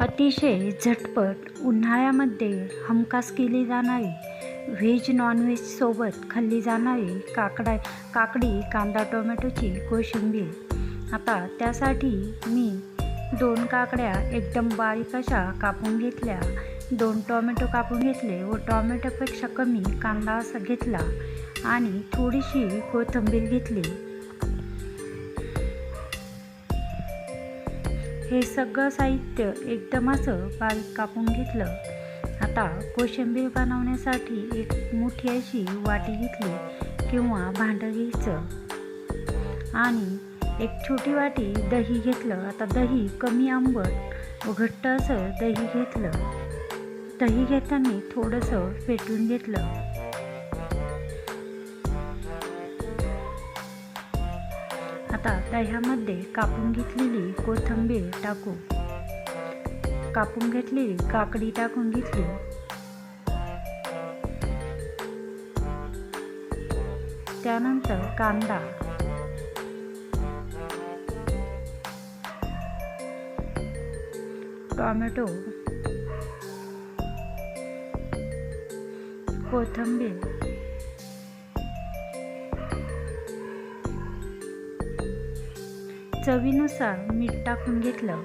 अतिशय झटपट उन्हाळ्यामध्ये हमखास केली जाणारी व्हेज नॉनव्हेजसोबत खाल्ली जाणारी काकडा काकडी कांदा टोमॅटोची कोशिंबीर. आता त्यासाठी मी दोन काकड्या एकदम बारीक अशा कापून घेतल्या. दोन टोमॅटो कापून घेतले व टोमॅटोपेक्षा कमी कांदा असा घेतला आणि थोडीशी कोथिंबीर घेतली. हे सगळं साहित्य एकदम असं बारीक कापून घेतलं. आता कोशिंबीर बनवण्यासाठी एक मोठी अशी वाटी घेतली किंवा भांडं घ्यायचं. आणि एक छोटी वाटी दही घेतलं. आता दही कमी आंबट व घट्ट असं दही घेतलं. दही घेताना थोडंसं फेटून घेतलं. आता दह्यामध्ये कापून घेतलेली कोथिंबीर टाकू. कापून घेतलेली काकडी टाकून घेतली. त्यानंतर कांदा. टोमॅटो. कोथिंबीर. चवीनुसार मीठ टाकून घेतलं.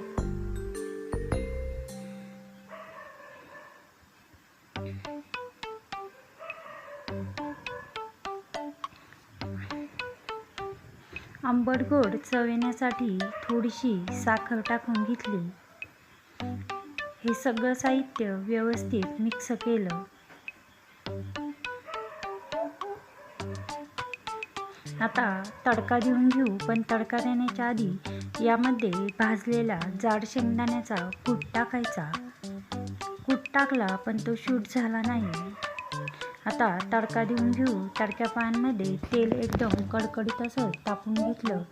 आंबट गोड चवेण्यासाठी थोडीशी साखर टाकून घेतली. हे सगळं साहित्य व्यवस्थित मिक्स केलं. आता तडका देऊन घेऊ पण तडका देण्याच्या आधी यामध्ये भाजलेला जाड शेंगदाण्याचा कूट टाकायचा. कूट टाकला पण तो शूट झाला नाही. आता तडका देऊन घेऊ. तडक्या पानमध्ये तेल एकदम कडकडीत असं तापून घेतलं.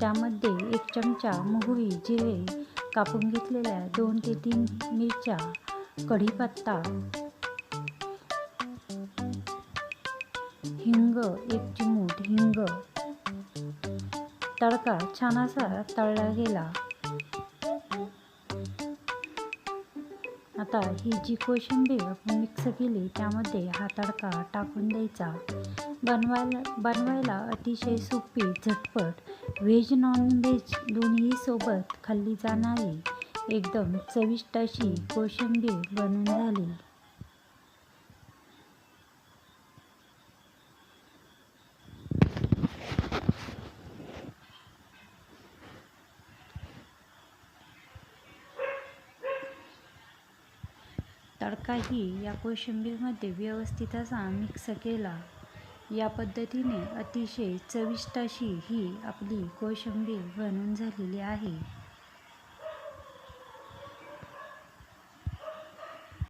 त्यामध्ये एक चमचा मोहरी जिरे कापून घेतलेल्या दोन ते तीन मिरच्या कढीपत्ता हिंग एक चिमूट हिंग. तडका छान असा तळला गेला. आता ही जी कोशिंबीर आपण मिक्स केली त्यामध्ये हा तडका टाकून द्यायचा. बनवायला बनवायला अतिशय सोपी झटपट. व्हेज नॉन व्हेज दोन्ही सोबत खाल्ली जाणारी एकदम चविष्ट अशी कोशिंबीर बनून झाली. तडकाही या कोशिंबीरमध्ये व्यवस्थित असा मिक्स केला. या पद्धतीने अतिशय चविष्ट अशी ही आपली कोशिंबीर बनून झालेली आहे.